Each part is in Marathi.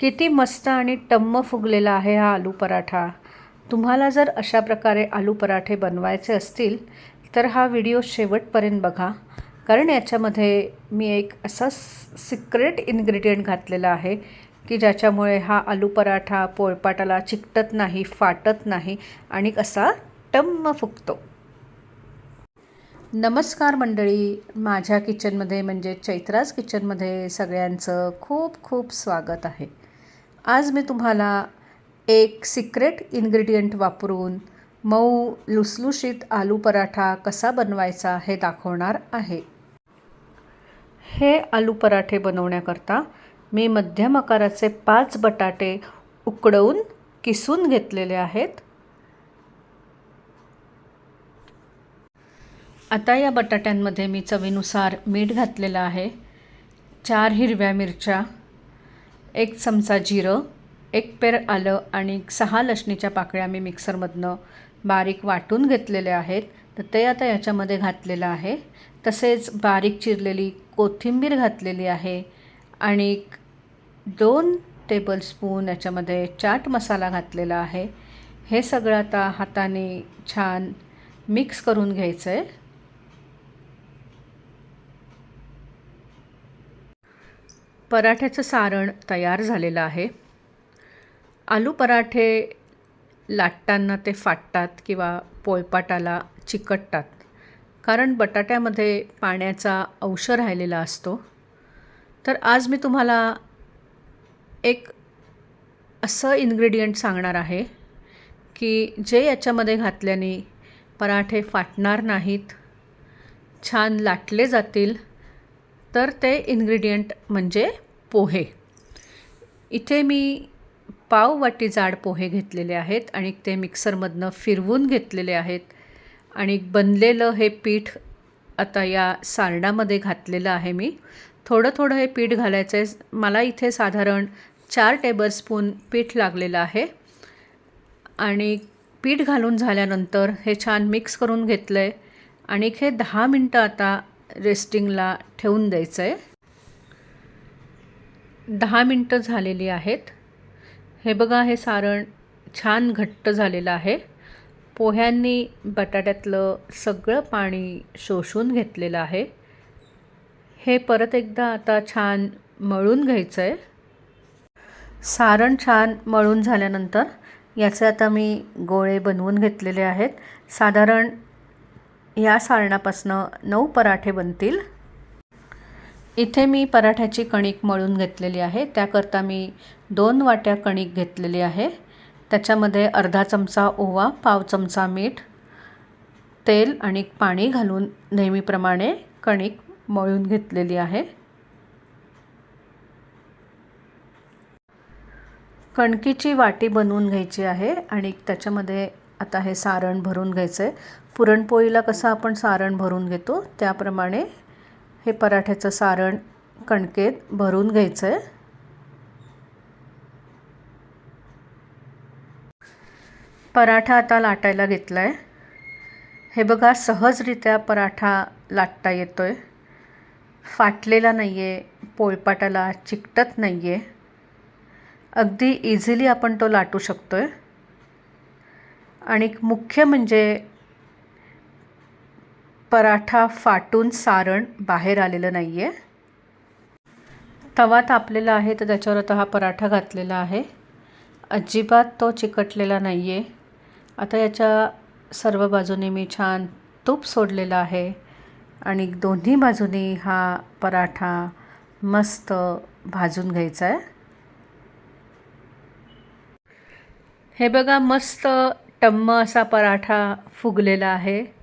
किती मस्त आणि टम्म फुगलेला आहे हा आलू पराठा. तुम्हाला जर अशा प्रकारे आलू पराठे बनवायचे असतील तर हा व्हिडिओ शेवटपर्यंत बघा. कारण याच्यामध्ये मी एक असा सिक्रेट इन्ग्रेडियंट घातलेला आहे की ज्याच्यामुळे हा आलू पराठा पोळपाटाला चिकटत नाही फाटत नाही आणि असा टम्म फुगतो. नमस्कार मंडळी. माझ्या किचनमध्ये म्हणजे चैत्राज किचनमध्ये सगळ्यांचं खूप खूप स्वागत आहे. आज मी तुम्हाला एक सिक्रेट इन्ग्रेडियंट वापरून मऊ लुसलुशीत आलू पराठा कसा बनवायचा हे दाखवणार आहे. हे आलू पराठे बनवण्याकरता मी मध्यम आकाराचे पाच बटाटे उकडवून किसून घेतलेले आहेत. आता या बटाट्यांमध्ये मी चवीनुसार मीठ घातलेलं आहे. चार हिरव्या मिरच्या एक चमचा जिरं एक पेर आलं आणि सहा लसणीच्या पाकळ्या मी मिक्सरमधनं बारीक वाटून घेतलेले आहेत. तर ते आता याच्यामध्ये घातलेलं आहे. तसेच बारीक चिरलेली कोथिंबीर घातलेली आहे आणि दोन टेबलस्पून याच्यामध्ये चाट मसाला घातलेला आहे. हे सगळं आता हाताने छान मिक्स करून घ्यायचं आहे पराठ्याचं सारण तयार झालेलं आहे. आलू पराठे लाटताना ते फाटतात किंवा पोळपाटाला चिकटतात. कारण बटाट्यामध्ये पाण्याचा अंश राहिलेला असतो. तर आज मी तुम्हाला एक असं इन्ग्रेडियंट सांगणार आहे की जे याच्यामध्ये घातल्याने पराठे फाटणार नाहीत छान लाटले जातील तर ते इन्ग्रेडियंट म्हणजे पोहे. इथे मी पाव वाटी जाड पोहे घेतलेले आहेत आणि ते मिक्सरमधनं फिरवून घेतलेले आहेत. आणि बनलेलं हे पीठ आता या सारणामध्ये घातलेलं आहे मी. थोडं थोडं हे पीठ घालायचं आहे मला इथे साधारण चार टेबलस्पून पीठ लागलेलं आहे. आणि पीठ घालून झाल्यानंतर हे छान मिक्स करून घेतलं आहे आणि हे दहा मिनटं आता रेस्टिंगला ठेवून द्यायचं आहे दहा मिनटं झालेली आहेत. हे बघा हे सारण छान घट्ट झालेलं आहे. पोह्यांनी बटाट्यातलं सगळं पाणी शोषून घेतलेलं आहे. हे परत एकदा आता छान मळून घ्यायचं आहे सारण छान मळून झाल्यानंतर याचे आता मी गोळे बनवून घेतलेले आहेत. साधारण या सारणापासनं नऊ पराठे बनतील. इथे मी पराठ्याची कणिक मळून घेतलेली आहे. त्याकरता मी दोन वाट्या कणिक घेतलेली आहे. त्याच्यामध्ये अर्धा चमचा ओवा पाव चमचा मीठ तेल आणि पाणी घालून नेहमीप्रमाणे कणिक मळून घेतलेली आहे. कणकीची वाटी बनवून घ्यायची आहे आणि त्याच्यामध्ये आता हे सारण भरून घ्यायचं आहे पुरणपोळीला कसं आपण सारण भरून घेतो त्याप्रमाणे हे पराठ्याचं सारण कणकेत भरून घ्यायचं आहे पराठा आता लाटायला घेतला आहे हे बघा सहजरित्या पराठा लाटता येतो आहे फाटलेला नाही आहे पोळपाटाला चिकटत नाही आहे अगदी इझिली आपण तो लाटू शकतो आहे आणि मुख्य म्हणजे पराठा फाटून सारण बाहेर आलेलं नाही आहे तवा तापलेला आहे तर त्याच्यावर आता हा पराठा घातलेला आहे. अजिबात तो चिकटलेला नाही आहे आता याच्या सर्व बाजूने मी छान तूप सोडलेलं आहे आणि दोन्ही बाजूनी हा पराठा मस्त भाजून घ्यायचा आहे हे बघा मस्त टम्म असा पराठा फुगलेला आहे.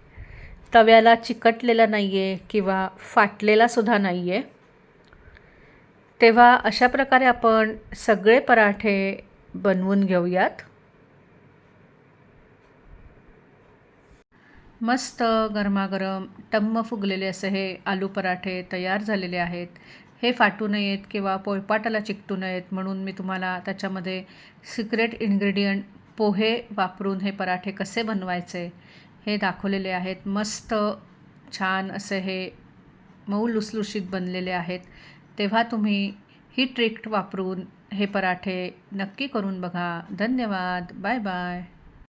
तव्याला चिकटलेला नाही आहे किंवा फाटलेलासुद्धा नाही आहे तेव्हा अशा प्रकारे आपण सगळे पराठे बनवून घेऊयात. मस्त गरमागरम टम्म फुगलेले असे हे आलू पराठे तयार झालेले आहेत. हे फाटू नयेत किंवा पोळपाटाला चिकटू नयेत म्हणून मी तुम्हाला त्याच्यामध्ये सिक्रेट इन्ग्रेडियंट पोहे वापरून हे पराठे कसे बनवायचे हे दाखवलेले आहेत. मस्त छान असे हे मऊ लुसलुशीत बनलेले आहेत. तेव्हा तुम्ही ही ट्रिक वापरून हे पराठे नक्की करून बघा. धन्यवाद. Bye bye.